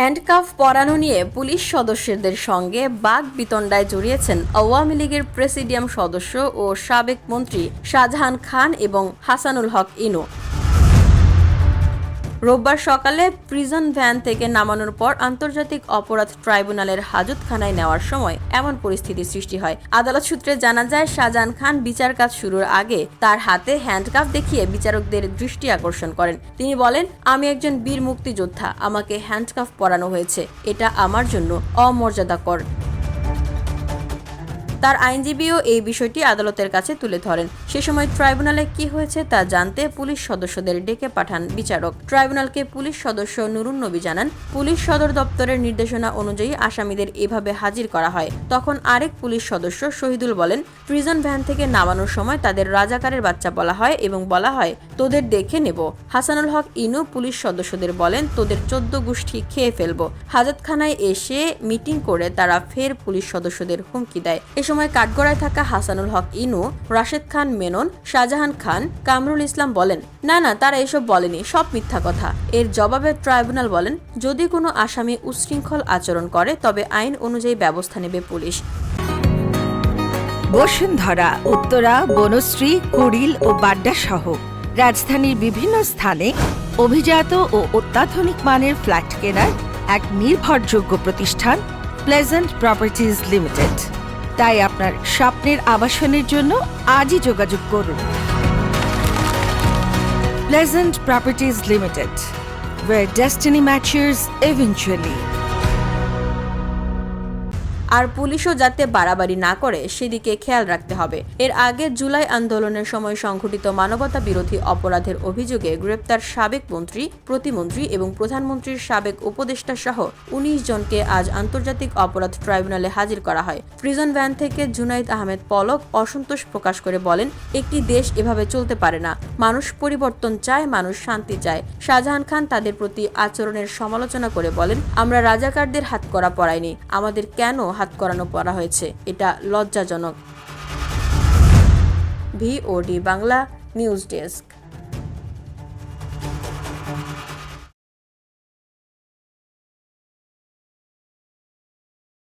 Handcuff পরানো নিয়ে police সদস্যদের সঙ্গে বাঘ বিতণ্ডায় জড়িয়েছেন আওয়ামী লীগের প্রেসিডিয়াম সদস্য ও সাবেক মন্ত্রী শাহজাহান খান এবং হাসানুল হক ইনু। রোববার সকালে প্রিজন ভ্যান থেকে নামানোর পর আন্তর্জাতিক অপরাধ ট্রাইব্যুনালের হাজতখানায় নেওয়ার সময় এমন পরিস্থিতির সৃষ্টি হয়। আদালত সূত্রে জানা যায়, শাহজাহান খান বিচার কাজ শুরুর আগে তার হাতে হ্যান্ডকাফ দেখিয়ে বিচারকদের দৃষ্টি আকর্ষণ করেন। তিনি বলেন, আমি একজন বীর মুক্তিযোদ্ধা, আমাকে হ্যান্ডকাফ পরানো হয়েছে। এটা আমার জন্য অমর্যাদাকর। তার আইনজীবীও এই বিষয়টি আদালতের কাছে তুলে ধরেন। সে সময় ট্রাইব্যুনালে কি হয়েছে তা জানতে পুলিশ সদস্যদের ডেকে পাঠান বিচারক। ট্রাইব্যুনালকে পুলিশ সদস্য নুরুন নবী জানান, পুলিশ সদর দপ্তরের নির্দেশনা অনুযায়ী আসামিদের এভাবে হাজির করা হয়। তখন আরেক পুলিশ সদস্য শহীদুল বলেন, প্রিজন ভ্যান থেকে নামানোর সময় তাদের রাজাকারের বাচ্চা বলা হয় এবং বলা হয়, তোদের দেখে নেব। হাসানুল হক ইনু পুলিশ সদস্যদের বলেন, তোদের চোদ্দ গোষ্ঠী খেয়ে ফেলব। হাজতখানায় এসে মিটিং করে তারা ফের পুলিশ সদস্যদের হুমকি দেয়। সময় কাঠগড়ায় থাকা হাসানুল হক, ইনু, রাশেদ খান, মেনন, শাহজাহান খান, কামরুল ইসলাম বলেন, না না, তারা এসব বলেনি, সব মিথ্যা কথা। এর জবাবে ট্রাইব্যুনাল বলেন, যদি কোনো আসামি উচ্ছৃঙ্খল আচরণ করে, তবে আইন অনুযায়ী ব্যবস্থা নেবে পুলিশ। বসুন্ধরা, উত্তরা, বনশ্রী, কুড়িল ও বাড্ডা সহ রাজধানীর বিভিন্ন স্থানে অভিজাত ও অত্যাধুনিক মানের ফ্ল্যাট কেনার এক নির্ভরযোগ্য প্রতিষ্ঠান, প্লেজেন্ট প্রপার্টিজ লিমিটেড। তাই আপনার স্বপ্নের আবাসনের জন্য আজই যোগাযোগ করুন। Pleasant properties limited where destiny matches eventually আর পুলিশও যাতে বাড়াবাড়ি না করে সেদিকে খেয়াল রাখতে হবে। এর আগে জুলাই আন্দোলনের সময় সংঘটিত মানবতা বিরোধী অপরাধের অভিযোগে গ্রেপ্তার সাবেক মন্ত্রী, প্রতিমন্ত্রী এবং প্রধানমন্ত্রীর সাবেক উপদেষ্টা সহ উনিশ জনকে আজ আন্তর্জাতিক অপরাধ ট্রাইব্যুনালে হাজির করা হয়। প্রিজন ভ্যান থেকে জুনাইদ আহমেদ পলক অসন্তোষ প্রকাশ করে বলেন, একটি দেশ এভাবে চলতে পারে না। মানুষ পরিবর্তন চায়, মানুষ শান্তি চায়। শাহজাহান খান তাদের প্রতি আচরণের সমালোচনা করে বলেন, আমরা রাজাকারদের হাত করা পড়াইনি আমাদের কেন হাত করানো পড়া হয়েছে। এটা লজ্জাজনক। VOD Bangla news desk.